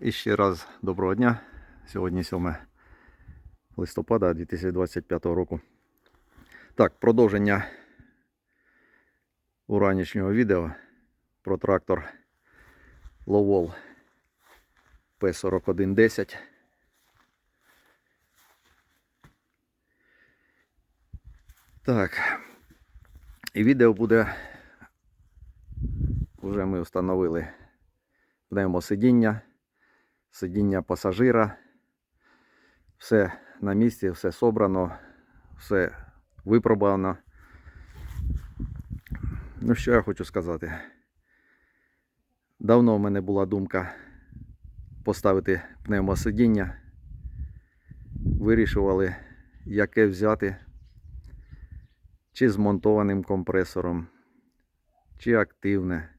І ще раз доброго дня. Сьогодні 7 листопада 2025 року. Так, продовження уранішнього відео про трактор Lowell P4110. Так. І відео буде. Вже ми встановили пневмосидіння, сидіння пасажира. Все на місці, все собрано, все випробовано. Ну, що я хочу сказати. Давно в мене була думка поставити пневмосидіння. Вирішували, яке взяти, чи з монтованим компресором, чи активне.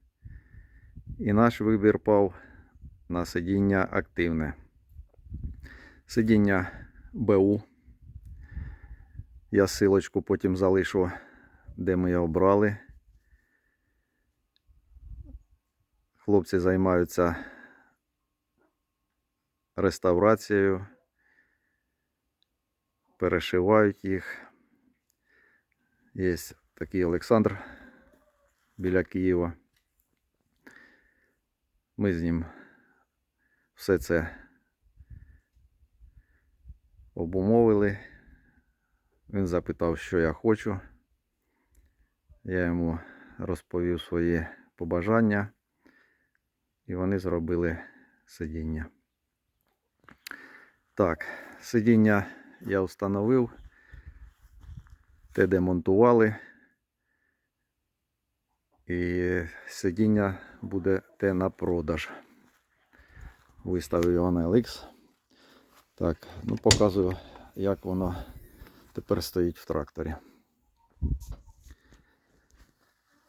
І наш вибір пав на сидіння активне. Сидіння БУ. Я силочку потім залишу, де ми його обрали. Хлопці займаються реставрацією, перешивають їх. Є такий Олександр біля Києва. Ми з ним все це обумовили. Він запитав, що я хочу. Я йому розповів свої побажання, і вони зробили сидіння. Так, сидіння я встановив, те демонтували. І сидіння буде те на продаж. Виставив його на LX. Так, ну показую, як воно тепер стоїть в тракторі.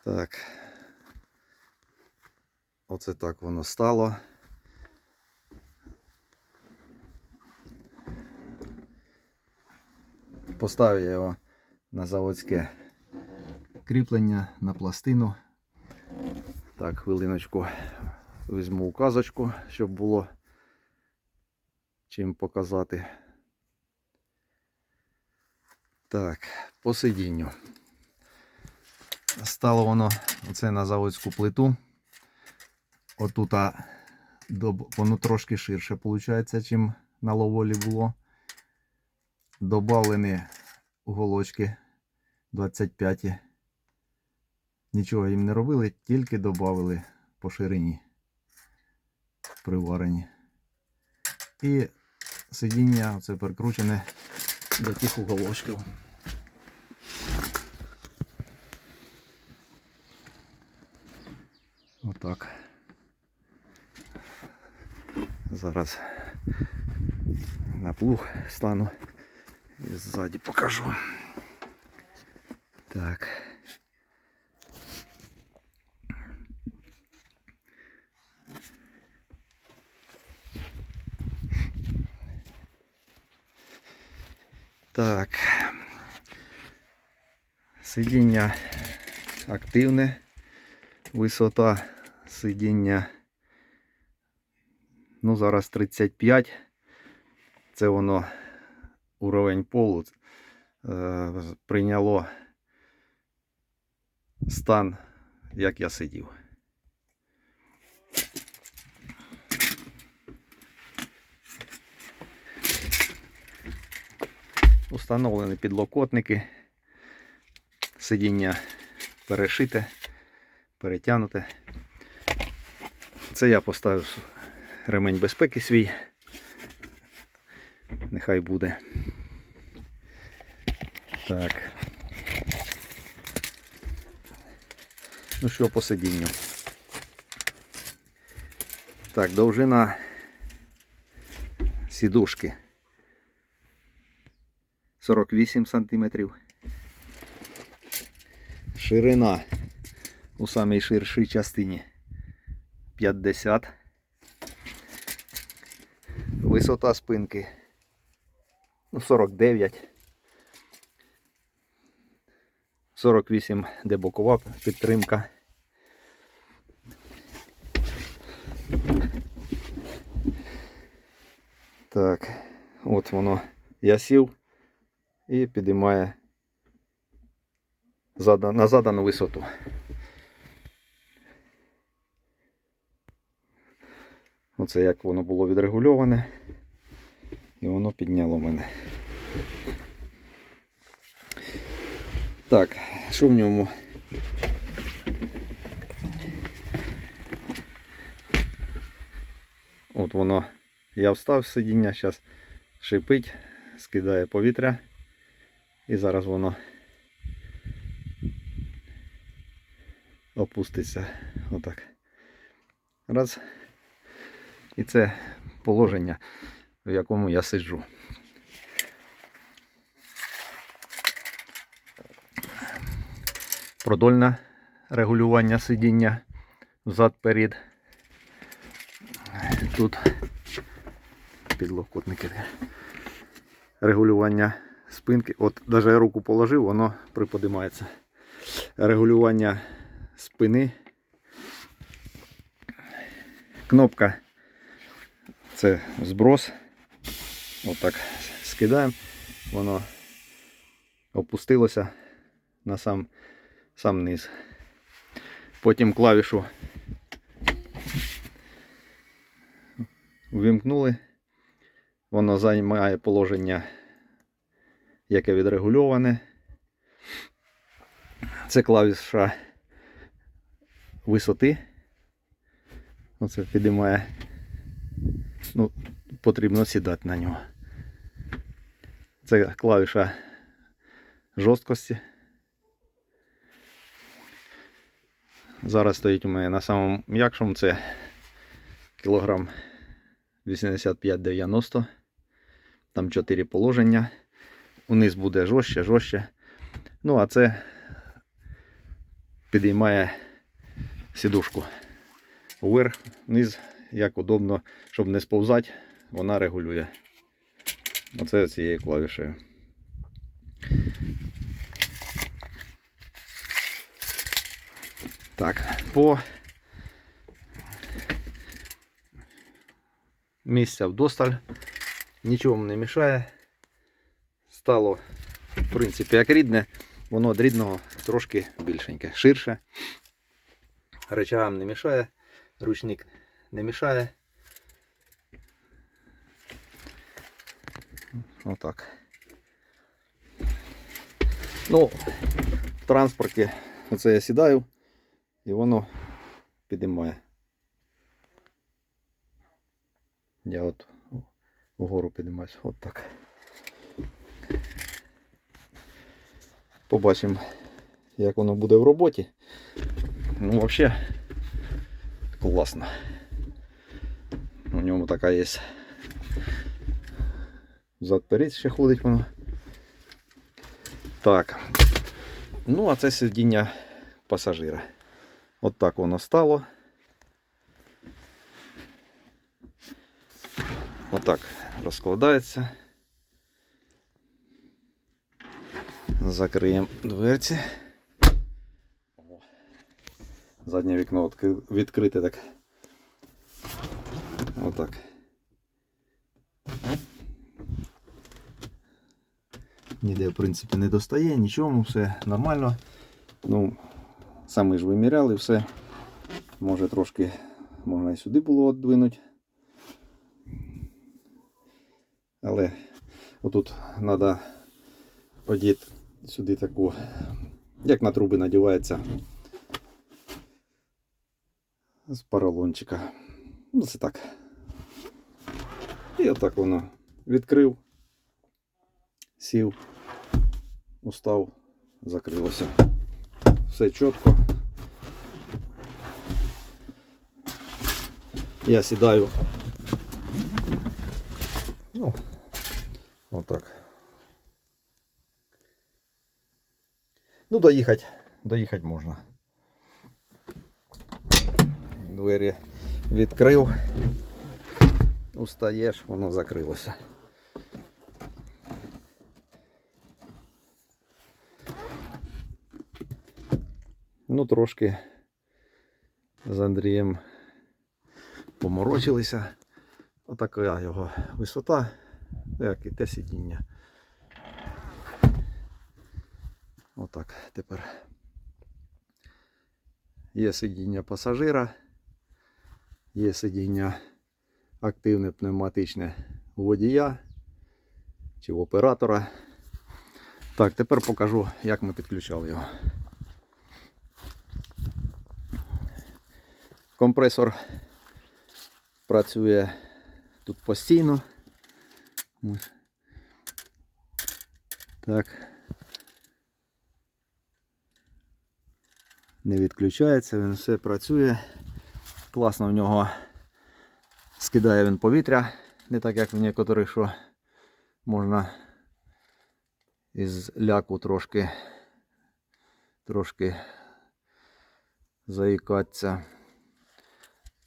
Так. Оце так воно стало. Поставив я його на заводське кріплення на пластину. Так, хвилиночку візьму указочку, щоб було чим показати. Так, по сидінню. Стало воно оце на заводську плиту. Отут воно трошки ширше, виходить, чим на ловолі було. Добавлені уголочки 25. Нічого їм не робили, тільки додали по ширині приварені. І сидіння це прикручене до тих уголочків. Отак. Зараз на плуг стану і ззаді покажу. Так. Так. Сидіння активне. Висота сидіння. Ну, зараз 35. Це воно уровень полу е, прийняло стан, як я сидів. Установлені підлокотники, сидіння перешите, перетягнуте. Це я поставив ремень безпеки свій. Нехай буде. Так. Ну що по сидінню? Так, довжина сідушки 48 сантиметрів. Ширина у самій ширшій частині 50. Висота спинки ну, 49. 48, де бокова підтримка. Так, от воно. Я сів і підіймає на задану висоту. Оце як воно було відрегульоване. І воно підняло мене. Так, що в ньому? От воно. Я встав з сидіння, зараз шипить, скидає повітря. І зараз воно опуститься. Отак. Раз. І це положення, в якому я сиджу. Продольне регулювання сидіння взад-перед. Тут підлокотники. Регулювання спинки. От навіть я руку положив, воно приподимається. Регулювання спини. Кнопка це зброс. Отак скидаємо. Воно опустилося на сам, сам низ. Потім клавішу ввімкнули. Воно займає положення, яке відрегульоване. Це клавіша висоти. Оце підіймає. Ну, потрібно сідати на нього. Це клавіша жорсткості. Зараз стоїть у мене на самому м'якшому це кілограм 85-90. Там 4 положення. Униз буде жорстче, жорстче. Ну, а це підіймає сідушку. Вверх, вниз, як удобно, щоб не сповзати, вона регулює. Оце цією клавішею. Так, по місця вдосталь. Нічого не мішає. Стало, в принципі, як рідне, воно від рідного трошки більшеньке, ширше. Речагам не мішає, ручник не мішає. Отак. Ну, в транспорті оце я сідаю і воно підіймає. Я от вгору піднімаюсь. От так. Побачимо, як воно буде в роботі. Ну, взагалі, класно. У ньому така є. Зад перед ще ходить воно. Так. Ну, а це сидіння пасажира. От так воно стало. Отак розкладається. Закриємо дверці. Заднє вікно відкрите так. Отак. Ніде, в принципі, не достає, нічому, все нормально. Ну, самі ж виміряли все. Може трошки можна і сюди було віддвинути. Але отут треба одіти сюди таку, як на труби надівається з поролончика. Ну, це так. І отак воно відкрив, сів, устав, закрилося. Все чітко. Я сідаю. Ну, отак. Ну, доїхати, доїхати можна. Двері відкрив. Устаєш, воно закрилося. Ну, трошки з Андрієм поморочилися. Отака його висота, як і те сидіння. Отак тепер. Є сидіння пасажира, є сидіння активне пневматичне водія чи оператора. Так, тепер покажу, як ми підключали його. Компресор працює тут постійно. Так. Не відключається, він все працює. Класно в нього скидає він повітря, не так як в некоторих, що можна із ляку трошки, трошки заїкатися.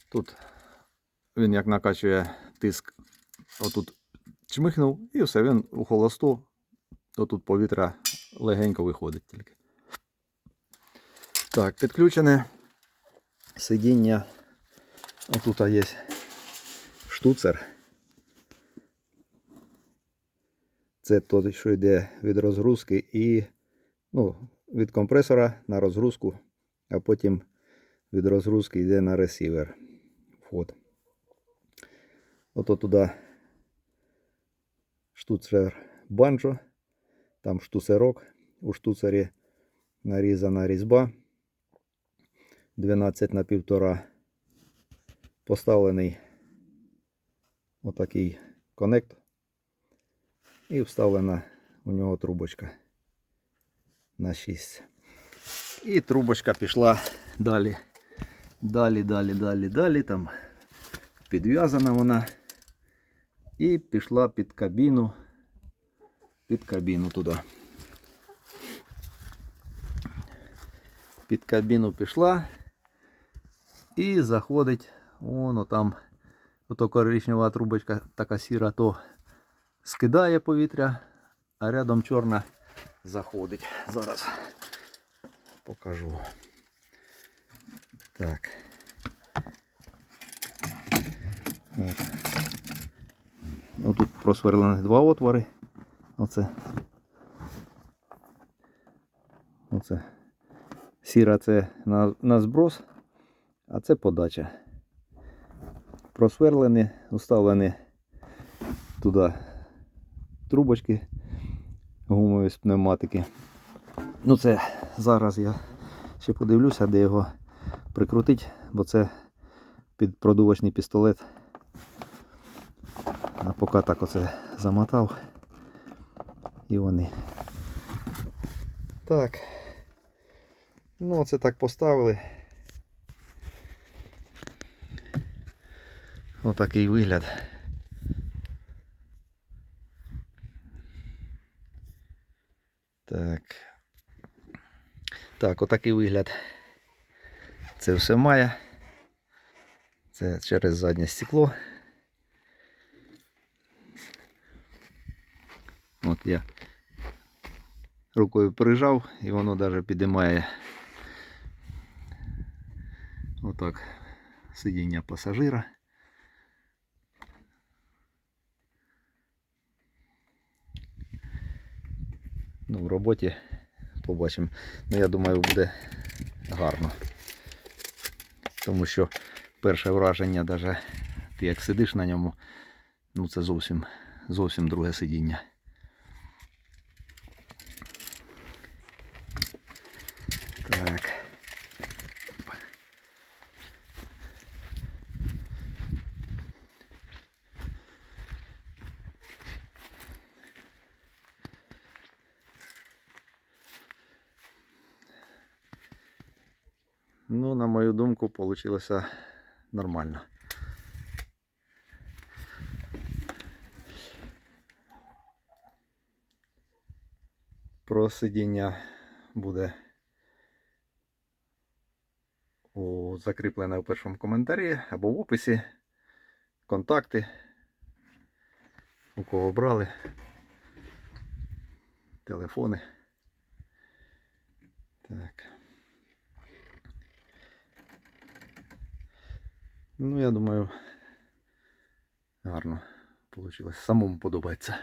Тут він як накачує тиск, отут чмихнув і все, він у холосту, то тут повітря легенько виходить тільки. Так, підключене сидіння. Отут є штуцер. Це той, що йде від розгрузки і ну, від компресора на розгрузку, а потім від розгрузки йде на ресівер. Вход. Ото туди штуцер банджо, там штуцерок, у штуцері нарізана різьба 12 на 1,5 поставлений отакий коннект і вставлена у нього трубочка на 6. І трубочка пішла далі. Далі, далі, далі, далі. Там підв'язана вона. І пішла під кабіну. Під кабіну туди. Під кабіну пішла. І заходить. Воно там. Ото коричнева трубочка така сіра, то скидає повітря, а рядом чорна заходить. Зараз покажу. Так. От. Тут просверлені два отвори. Оце. Оце. Сіра це на, на зброс, а це подача. Просверлені, уставлені туди трубочки гумові з пневматики. Ну це зараз я ще подивлюся, де його прикрутити, бо це під продувочний пістолет. А поки так оце замотав. І вони. Так. Ну оце так поставили. Отакий вигляд. Так. Так, отакий вигляд. Це все має. Це через заднє стекло. От я рукою прижав і воно навіть підіймає отак сидіння пасажира. Роботі побачимо. Ну, я думаю, буде гарно. Тому що перше враження, навіть ти як сидиш на ньому, ну це зовсім, зовсім друге сидіння. Так. Ну, на мою думку, получилося нормально. Про сидіння буде у, закріплене у першому коментарі або в описі. Контакти. У кого брали. Телефони. Так. Ну, я думаю, Гарно вийшло. Самому подобається.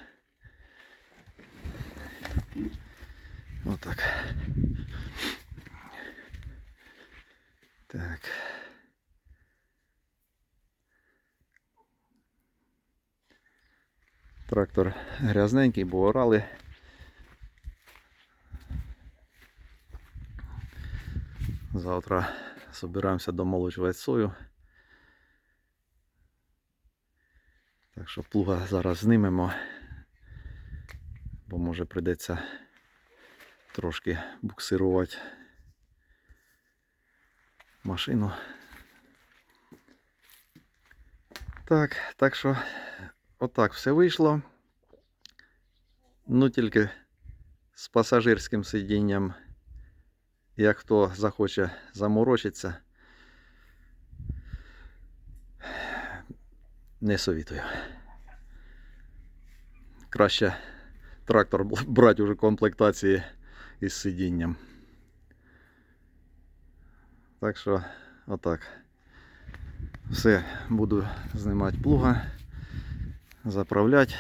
Отак. Так. Трактор грязненький, бо орали. Завтра збираємося домолочувати сою. Що плуга зараз знімемо, бо може прийдеться трошки буксирувати машину. Так, так що отак все вийшло. Ну тільки з пасажирським сидінням, як хто захоче заморочитися, не совітую. Краще трактор брати уже комплектації із сидінням. Так що, отак. Все, буду знімати плуга, заправляти.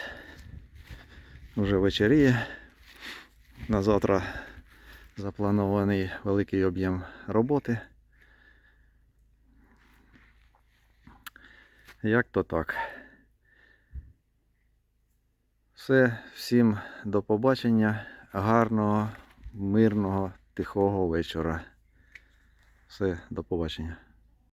Уже вечеріє. На завтра запланований великий об'єм роботи. Як то так. Все, всім до побачення. Гарного, мирного, тихого вечора. Все, до побачення.